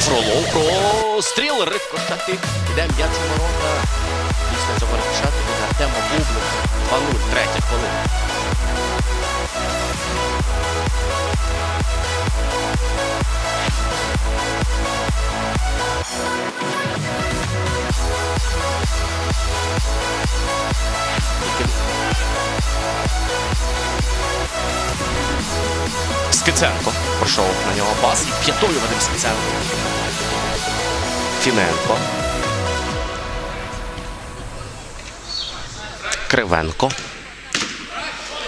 Знову простріл рикошети. Іде м'яч у ворота. Після цього рикошету від Артема Бублика. 2-0, третя хвилина. Скиценко пройшов на нього пас і п'ятою Вадим Скиценко. Фіненко. Кривенко.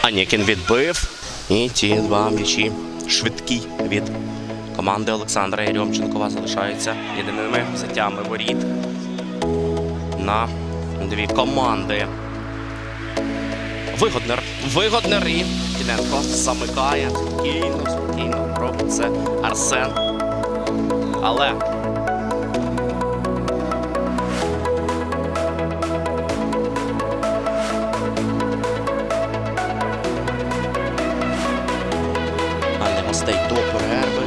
Анікін відбив. І ті два м'ячі швидкі від команди Олександра Єрьомченкова залишаються єдиними взяттями воріт на дві команди. Вигоднер. Вигоднер і Фіненко замикає. Спокійно, спокійно робить це Арсен. Але гостей до перерви.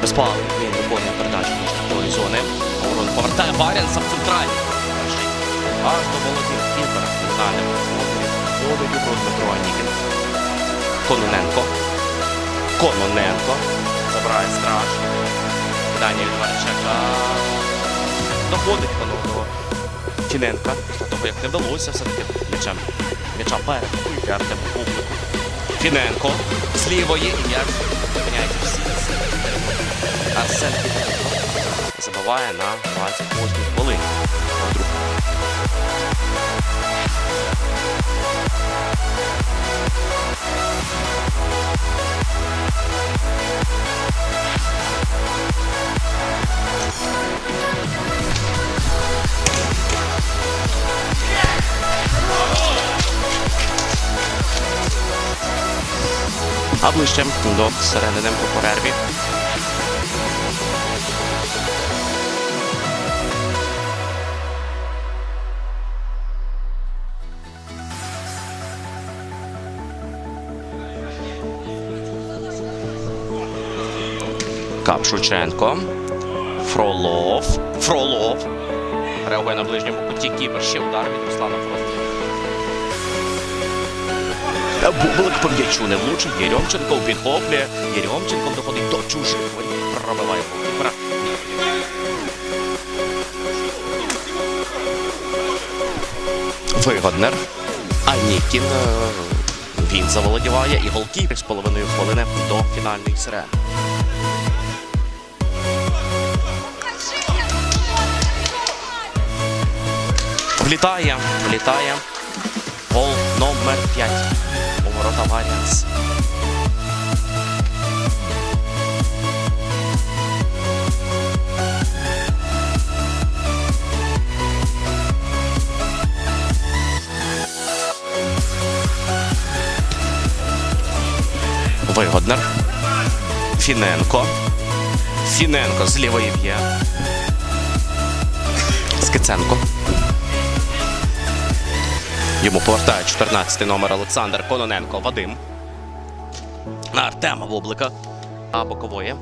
Безпалий він виконує передачу до штрафної зони. Ворон повертає Баренса в центральний. Аж до Володимир Кіпера. Фінальним. Ходить у Дмитро Анікін. Кононенко. Кононенко. Забирає страж. Питання від. Доходить до Тіненка. Після того, як не вдалося все-таки м'ячем. М'яча перехопити Артему Бублику. Фіненко з лівої і м'яч зупиняється всі. Арсен Фіненко забиває на 28 хвилині. А ближче до середини по перерві. Капшученко. Фролов. Фролов. Реагує на ближньому куті кіпер. Ще удар від Руслана Фролова. Бублик по м'ячу не влучив. Єрьомченко підхоплює. Єрьомченко доходить до чужих. Пробиває голкіпера. Вигоднер. Анікін. е, Він заволодіває і голкіпер з половиною хвилини до фінальної сирени. Влітає, влітає. Гол номер 5 у ворота Варіанс. Вигоднер. Фіненко. Фіненко з лівої б'є. Скиценко. Йому повертає 14 номер Олександр Кононенко Вадим. На Артема Бублика. А бокової.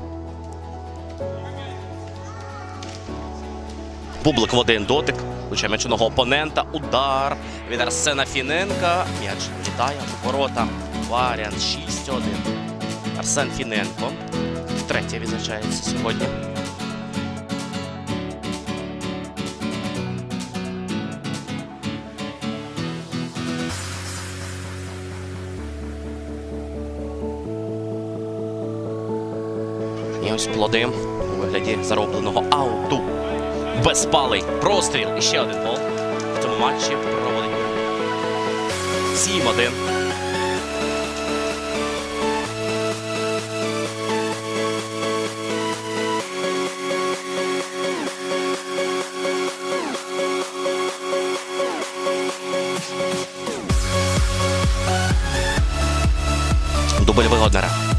Бублик в один дотик. Влучає м'ячного опонента. Удар від Арсена Фіненка. М'яч влітає у ворота. Варіант 6-1. Арсен Фіненко. Втретє відзначається сьогодні. Ось плоди у вигляді заробленого ауту. Безпалий простріл. І ще один гол. В цьому матчі проводить 7-1. Дубль Вигоднера.